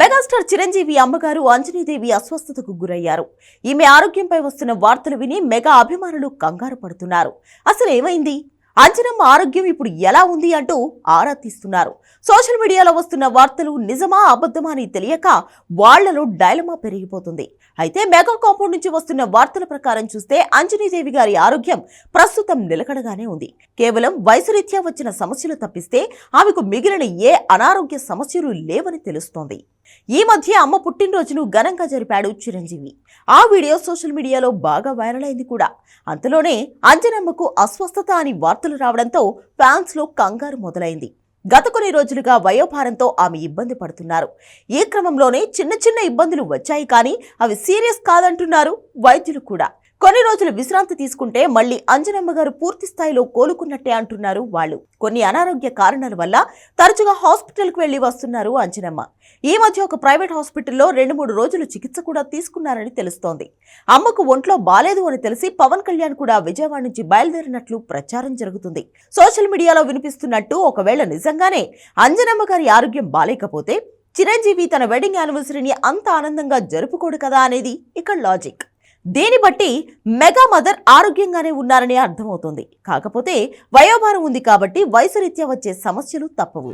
Megastar Chiranjeevi అమ్మగారు అంజనీదేవి అస్వస్థతకు గురయ్యారు. ఈమె ఆరోగ్యంపై వస్తున్న వార్తలు విని మెగా అభిమానులు కంగారు పడుతున్నారు. అసలు ఏమైంది? అంజనమ్మ ఆరోగ్యం ఇప్పుడు ఎలా ఉంది అంటూ ఆరా తీస్తున్నారు. సోషల్ మీడియాలో వస్తున్న వార్తలు నిజమా అబద్ధమా అని తెలియక వాళ్ళలో డైలమా పెరిగిపోతుంది. అయితే మెగా కాంపౌండ్ నుంచి వస్తున్న వార్తల ప్రకారం చూస్తే అంజనీదేవి గారి ఆరోగ్యం ప్రస్తుతం నిలకడగానే ఉంది. కేవలం వయసురీత్యా వచ్చిన సమస్యలు తప్పిస్తే ఆమెకు మిగిలిన ఏ అనారోగ్య సమస్యలు లేవని తెలుస్తోంది. ఈ మధ్య అమ్మ పుట్టినరోజును ఘనంగా జరిపాడు చిరంజీవి. ఆ వీడియో సోషల్ మీడియాలో బాగా వైరల్ అయింది కూడా. అంతలోనే అంజనమ్మకు అస్వస్థత అని వార్తలు రావడంతో ఫ్యాన్స్లో కంగారు మొదలైంది. గత కొన్ని రోజులుగా వయోభారంతో ఆమె ఇబ్బంది పడుతున్నారు. ఈ క్రమంలోనే చిన్న చిన్న ఇబ్బందులు వచ్చాయి కానీ అవి సీరియస్ కాదంటున్నారు వైద్యులు కూడా. కొన్ని రోజులు విశ్రాంతి తీసుకుంటే మళ్ళీ అంజనమ్మ గారు పూర్తి స్థాయిలో కోలుకున్నట్టే అంటున్నారు వాళ్ళు. కొన్ని అనారోగ్య కారణాల వల్ల తరచుగా హాస్పిటల్కి వెళ్ళి వస్తున్నారు అంజనమ్మ. ఈ మధ్య ఒక ప్రైవేట్ హాస్పిటల్లో రెండు మూడు రోజులు చికిత్స కూడా తీసుకున్నారని తెలుస్తోంది. అమ్మకు ఒంట్లో బాలేదు అని తెలిసి పవన్ కళ్యాణ్ కూడా విజయవాడ నుంచి బయలుదేరినట్లు ప్రచారం జరుగుతుంది. సోషల్ మీడియాలో వినిపిస్తున్నట్టు ఒకవేళ నిజంగానే అంజనమ్మ గారి ఆరోగ్యం బాలేకపోతే చిరంజీవి తన వెడ్డింగ్ యానివర్సరీని అంత ఆనందంగా జరుపుకోడు కదా అనేది ఇక్కడ లాజిక్. దీన్ని బట్టి మెగా మదర్ ఆరోగ్యంగానే ఉన్నారని అర్థమవుతుంది. కాకపోతే వయోభారం ఉంది కాబట్టి వయసు రీత్యా వచ్చే సమస్యలు తప్పవు.